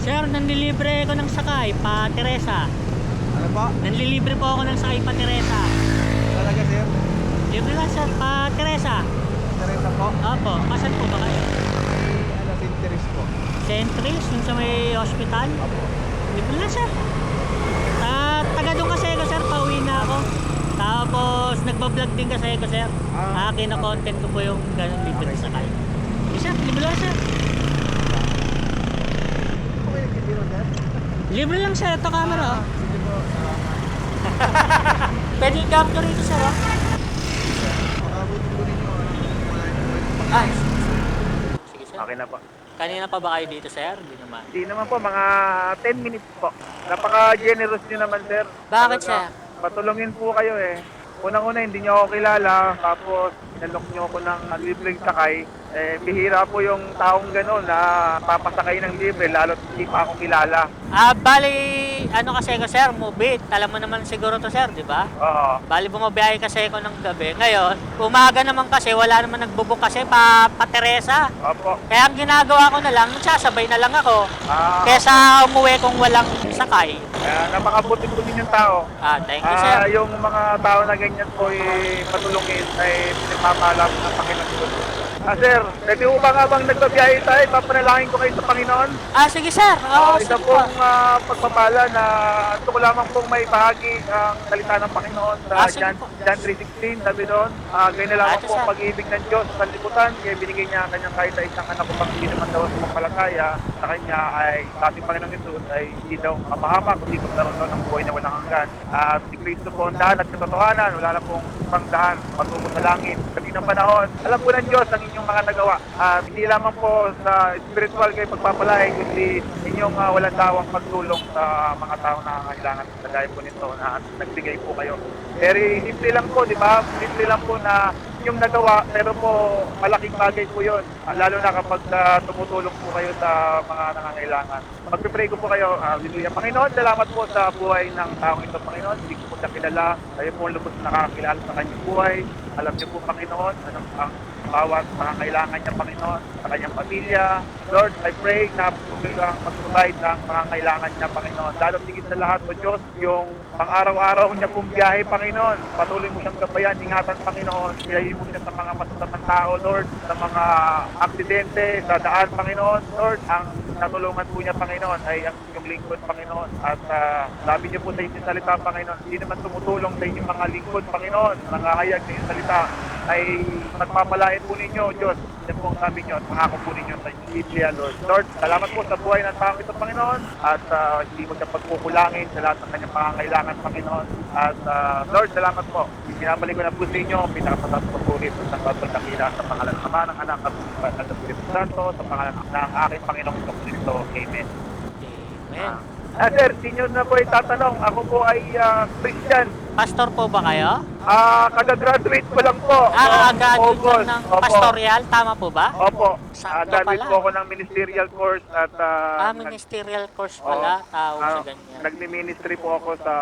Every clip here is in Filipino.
Sir, nanlilibre ko ng sakay pa Teresa. Ano po? Nanlilibre po ako ng sakay pa Teresa. Talaga sir? Libre lang sir, pa Teresa. Teresa po? Opo, kasan po ba kayo? Ano, Sinteres po. Centris, yung sa may hospital. Apo. Libre lang sir. Ta taga doon kasi ako sir, pauwi na ako. Tapos nagbablog din kasi ako sir. Ah, Akin na content ko po yung ganun libre Okay. sakay. Sir, libre lang sir. Okay, nagtitiro sir? Libre lang sir, ito camera oh. Pwede i-capture ito sir ano, Ay. Sige sir. Okay na po. Kanina pa ba kayo dito sir? Hindi naman. Hindi naman po, mga 10 minutes po. Napaka-generous nyo naman, sir. Bakit, Talaga, sir? Patulungin po kayo eh. Unang-una, hindi nyo ako kilala. Tapos, nalok nyo ako ng libreng sakay. Eh, bihira po yung taong gano'n na papasakay ng libre, lalo hindi pa ako kilala. Ah, bali, ano kasi ako sir, mubit. Alam mo naman siguro to sir, di ba? Oo. Bali bumabiyahe kasi ako ng gabi. Ngayon, umaga naman kasi, wala naman nagbubuk kasi pa, pa Teresa. Opo. Kaya ang ginagawa ko na lang, nagsasabay na lang ako. Ah, Kesa umuwi kung walang sakay. Kaya napakabuti po din yung tao. Ah, thank you sir. Ah, yung mga tao na ganyan po eh, patulungin ay pinagmamalam ng Panginoon. Ah, sir, pwede po bang nagbabiyahe tayo? Papanalangin ko kayo sa Panginoon. Ah, sige sir. Oo, Ah, sige isa po. pong ah, pagpapala na gusto ko lamang pong may bahagi ang salita ng Panginoon sa Ah, sige John, po. John 3.16, sabi doon, ah, ganyan na lamang Ah, po sir. ang pag-ibig ng Diyos sa liputan, kaya binigay niya ang kanyang kahit sa isang anak upang hindi naman daw sumampalataya sa kanya ay sa ating Panginoon Jesus ay hindi daw mapahama kundi magkaroon daw ng buhay na walang hanggan. At si Kristo po ang dahan at katotohanan, wala na pong pang dahan patungo sa langit. Sa ng panahon, alam po ng Diyos ang inyong mga nagawa. At hindi lamang po sa spiritual kayo pagpapalain, kundi inyong uh, walang dawang pagtulong sa mga tao na kailangan sa gaya po nito na nagbigay po kayo. Very simple lang po, di ba? Simple lang po na yung nagawa, pero po malaking bagay po yun. Ah, lalo na kapag ah, tumutulong po kayo sa mga nangangailangan. Magpipray ko po kayo, uh, Hallelujah. Panginoon, salamat po sa buhay ng taong ito, Panginoon. Hindi ko po siya kilala. Kayo po ang lubos na nakakilala sa kanyang buhay. Alam niyo po, Panginoon, anong ang bawat mga kailangan niya, Panginoon, sa kanyang pamilya. Lord, I pray na patuloy kang mag-provide ng mga kailangan niya, Panginoon. Lalo tigit sa lahat, O Diyos, yung pang-araw-araw niya pong biyahe, Panginoon. Patuloy mo siyang gabayan, ingatan, Panginoon. Ilayin mo siya sa mga masasamang tao, Lord, sa mga aksidente, sa daan, Panginoon. Lord, ang natulungan po niya, Panginoon, ay ang inyong lingkod, Panginoon. At uh, sabi niyo po sa inyong salita, Panginoon, hindi naman tumutulong sa inyong mga lingkod, Panginoon, nangahayag sa inyong salita, ay magpapalain po ninyo, Diyos. Yan po ang sabi niyo at pangako po ninyo sa Biblia, Lord. Lord, salamat po sa buhay ng tao ito, Panginoon. At uh, hindi mo siya pagkukulangin sa lahat ng kanyang pangangailangan, Panginoon. At uh, Lord, salamat po. Pinabalik ko na po sa inyo, pinakapataas ko po rin sa pagpagkakila sa pangalan ng Ama, ng Anak, at ng Espiritu Santo, sa pangalan ng aking Panginoong Kristo. Amen. Amen. Ah, sir, sinyo na po itatanong. Ako po ay ah, Christian. Pastor po ba kayo? Ah, kagagraduate ko lang po. Ah, noong graduate August. lang ng Opo. pastoral, tama po ba? Opo. Sakto Ah, graduate pala. po ako ng ministerial course at Ah, ah, nag- ministerial course pala, tawag ah, sa ganyan. nagmi-ministry po ako sa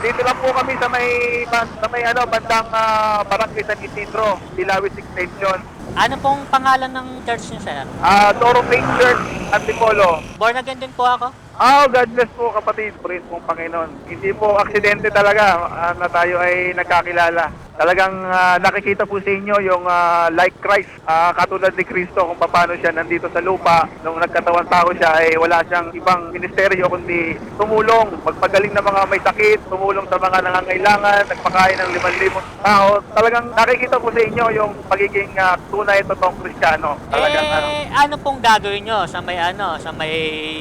Dito lang po kami sa may ban- sa may ano bandang ah, Barangay San Isidro, Dilawis Extension. Ano pong pangalan ng church niyo, sir? Ah, Toro Faith Church, Antipolo. Born again din po ako. Oh, God bless po kapatid. Praise po Panginoon. Hindi po aksidente talaga ah, na tayo ay nagkakilala. Talagang ah, nakikita po sa inyo yung ah, like Christ, ah, katulad ni Kristo kung paano siya nandito sa lupa. Nung nagkatawan tao siya ay wala siyang ibang ministeryo kundi tumulong, magpagaling ng mga may sakit, tumulong sa mga nangangailangan, nagpakain ng liman limang tao. Talagang nakikita po sa inyo yung pagiging ah, tunay totoong Kristiyano. Talagang ano. eh, ano pong gagawin nyo sa may ano, sa may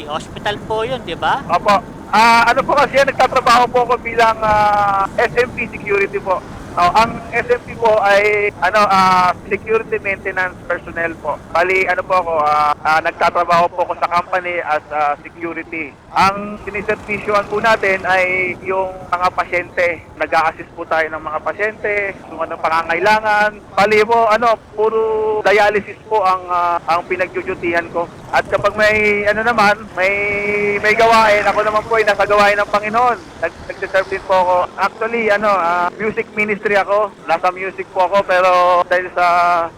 hospital po yun, di ba? Opo. Ah, ano po kasi nagtatrabaho po ako bilang ah, SMP security po. Oh, ang SMP po ay ano ah, security maintenance personnel po. Bali ano po ako, ah, ah, nagtatrabaho po ako sa company as ah, security. Ang siniservisyohan po natin ay yung mga pasyente. Nag-a-assist po tayo ng mga pasyente, kung anong pangangailangan. Bali po ano, puro dialysis po ang ah, ang pinagdudutihan ko. At kapag may ano naman, may may gawain, ako naman po ay nasa gawain ng Panginoon. Nag nagsiserve din po ako. Actually, ano, ah, music ministry ako. Nasa music po ako pero dahil sa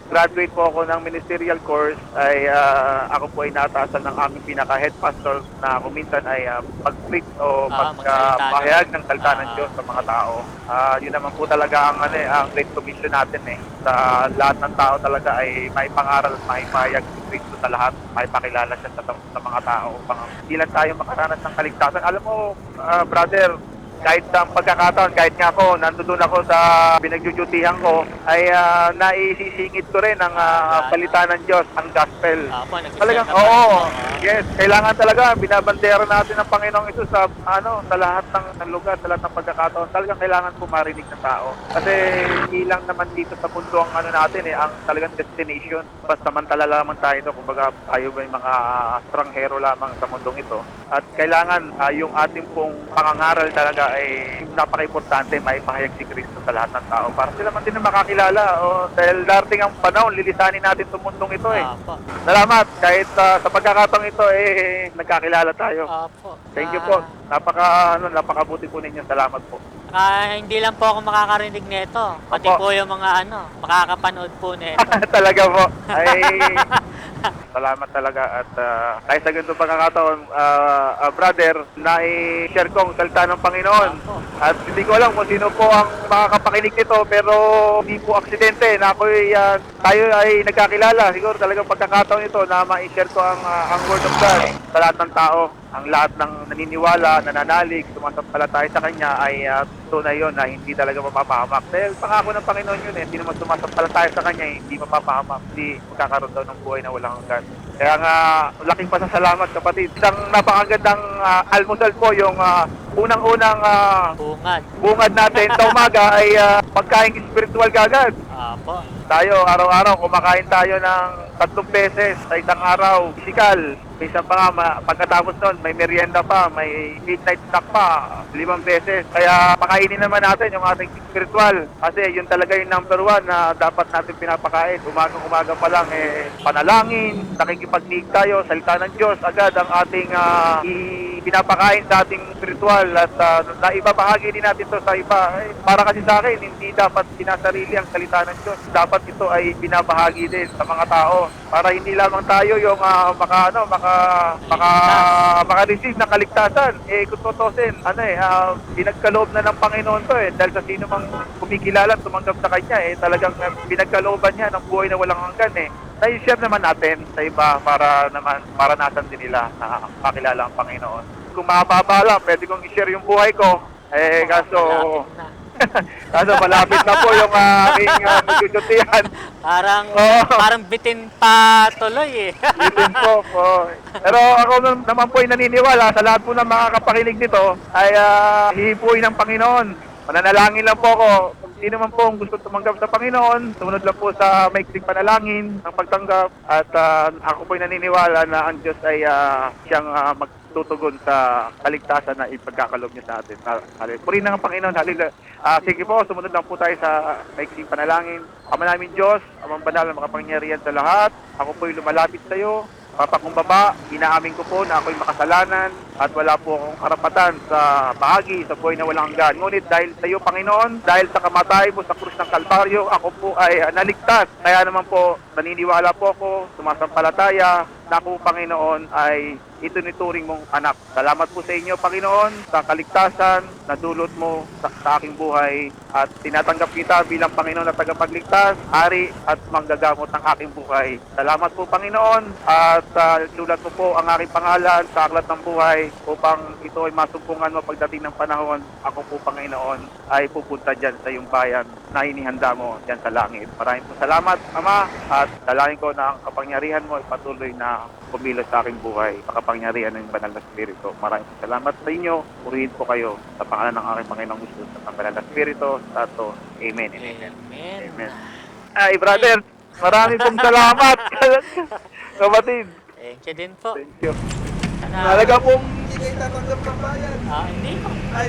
graduate po ako ng ministerial course ay ah, ako po ay nataasan ng aming pinaka-head pastor na kuminsan ay ah, mag-preach o Ah, magpahayag ng salita ng. Diyos sa mga tao. Ah, yun naman po talaga ang ano eh, ang great commission natin eh. Sa lahat ng tao talaga ay may pangaral may pahayag si Kristo sa lahat, may pakilala siya sa, sa mga tao upang lang tayo makaranas ng kaligtasan. Alam mo, ah, brother, kahit sa pagkakataon, kahit nga ako, nandun ako sa pinagjujutihan ko, ay ah, naisisingit ko rin ang ah, balita ng Diyos, ang gospel. Apo, nag Talagang, oo, yes, kailangan talaga, binabandera natin ng Panginoong ito sa, ano, sa lahat ng, lugar, sa lahat ng pagkakataon. Talagang kailangan po marinig ng tao. Kasi hindi lang naman dito sa mundo ang ano natin eh, ang talagang destination. Basta mantala lamang tayo ito, kumbaga tayo yung mga stranghero lamang sa mundong ito. At kailangan ah, yung ating pong pangangaral talaga ay napaka-importante, may pahayag si Kristo sa lahat ng tao para sila man din na makakilala. O, dahil darating ang panahon, lilisanin natin itong mundong ito eh. Apo. Salamat. Kahit ah, sa pagkakataong ito, eh, nagkakilala tayo. Apo. Thank you po. Napaka, ano, napakabuti po ninyo. Salamat po. ah, hindi lang po ako makakarinig nito. Pati Opo. po yung mga ano, makakapanood po nito. talaga po. Ay, salamat talaga. At uh, kahit sa ganitong pagkakataon, ah, ah, brother, na-share ko ang salita ng Panginoon. At hindi ko alam kung sino po ang makakapakinig nito, pero hindi po aksidente na ako tayo ay nagkakilala. Siguro talagang pagkakataon ito na ma-share ko ang, ah, ang word of God sa lahat ng tao. Ang lahat ng naniniwala, nananalig, sumasampalataya sa Kanya ay uh, tunay yun na hindi talaga mapapahamak. Dahil pangako ng Panginoon yun eh, hindi naman sumasampalataya sa Kanya, eh, hindi mapapahamak, hindi magkakaroon daw ng buhay na walang hanggan. Kaya nga, laking pasasalamat kapatid. Isang napakagandang ah, almusal po yung ah, unang-unang ah, Bungad. bungad natin sa umaga ay uh, pagkain spiritual kagad. Apo. Tayo, araw-araw, kumakain tayo ng tatlong beses sa isang araw, physical. Isa pa nga, ma- pagkatapos nun, may merienda pa, may midnight snack pa, limang beses. Kaya pakainin naman natin yung ating spiritual. Kasi yun talaga yung number one na dapat natin pinapakain. Umagang-umaga pa lang, eh, panalangin, nakikipagnig tayo, salita ng Diyos, agad ang ating ah, i- pinapakain sa ating spiritual at uh, naibabahagi din natin to sa iba. Eh, para kasi sa akin, hindi dapat sinasarili ang salita ng Diyos. Dapat ito ay binabahagi din sa mga tao para hindi lamang tayo yung ah, maka ano maka maka maka-receive ng kaligtasan. Eh kung tutusin, ano eh ah, pinagkaloob na ng Panginoon to eh dahil sa sino mang kumikilala at tumanggap sa kanya eh talagang ah, pinagkalooban niya ng buhay na walang hanggan eh. Na-share naman natin sa iba para naman para nasan din nila na makilala ang Panginoon. Kung mababa lang, pwede kong i-share yung buhay ko. Eh, kaso, kaso malapit na po yung uh, aking uh, magdudutihan. Parang, Oo. parang bitin pa tuloy eh. Din po. po. Pero ako nam- naman po ay naniniwala sa lahat po ng makakapakinig nito ay uh, hihipuin ng Panginoon. Mananalangin lang po ako. Kung sino man po ang gusto tumanggap sa Panginoon, sumunod lang po sa maikling panalangin ng pagtanggap. At ah, ako po ay naniniwala na ang Diyos ay ah, siyang ah, magtutugon sa kaligtasan na ipagkakaloob niya sa atin. Hallelujah. Purihin ng Panginoon. Hallelujah. Ah, sige po, sumunod lang po tayo sa maikling panalangin. Ama namin Diyos, amang banal na makapangyarihan sa lahat. Ako po ay lumalapit sa iyo. Papakumbaba, inaamin ko po na ako'y makasalanan at wala po akong karapatan sa bahagi sa buhay na walang hanggan. Ngunit dahil sa iyo, Panginoon, dahil sa kamatay mo sa krus ng Kalbaryo, ako po ay ah, naligtas. Kaya naman po, naniniwala po ako, sumasampalataya na ako, Panginoon, ay itinuturing mong anak. Salamat po sa inyo, Panginoon, sa kaligtasan na dulot mo sa, sa aking buhay at tinatanggap kita bilang Panginoon na tagapagligtas, hari at manggagamot ng aking buhay. Salamat po, Panginoon, at uh, sulat mo po ang aking pangalan sa aklat ng buhay upang ito ay masumpungan mo pagdating ng panahon. Ako po, Panginoon, ay pupunta dyan sa iyong bayan na inihanda mo dyan sa langit. Maraming po salamat, Ama, at dalangin ko na ang kapangyarihan mo ay patuloy na kumilos sa aking buhay, makapangyarihan ng banal na Espiritu. Maraming po salamat sa inyo. Purihin po kayo sa pangalan ng aking Panginoong Gusto sa banal na Espiritu. Tato. Amen. Amen. Amen. Amen. Ay, brother, marami pong salamat. Kapatid, Thank you din po. thank you. Sana- Talaga pong kayo tatanggap ng bayan. Ah, hindi po. Ay,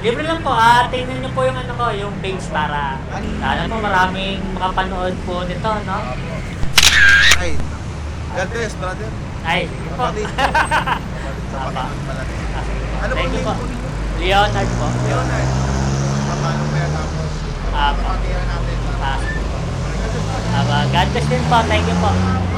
Libre lang po. Ah, tingnan niyo po yung ano ko, yung page para sana po maraming makapanood po nito, no? ay, God bless, brother. Ay, sige po. Kapatid. Sa Tama. Panginoon palagi. Ah, sige po. Ano Thank you po. po? Leonard po. Leonard. Papalo ko yan tapos. Ah, po. Kapatira natin. Ah, Aba, God bless din po. Thank you po.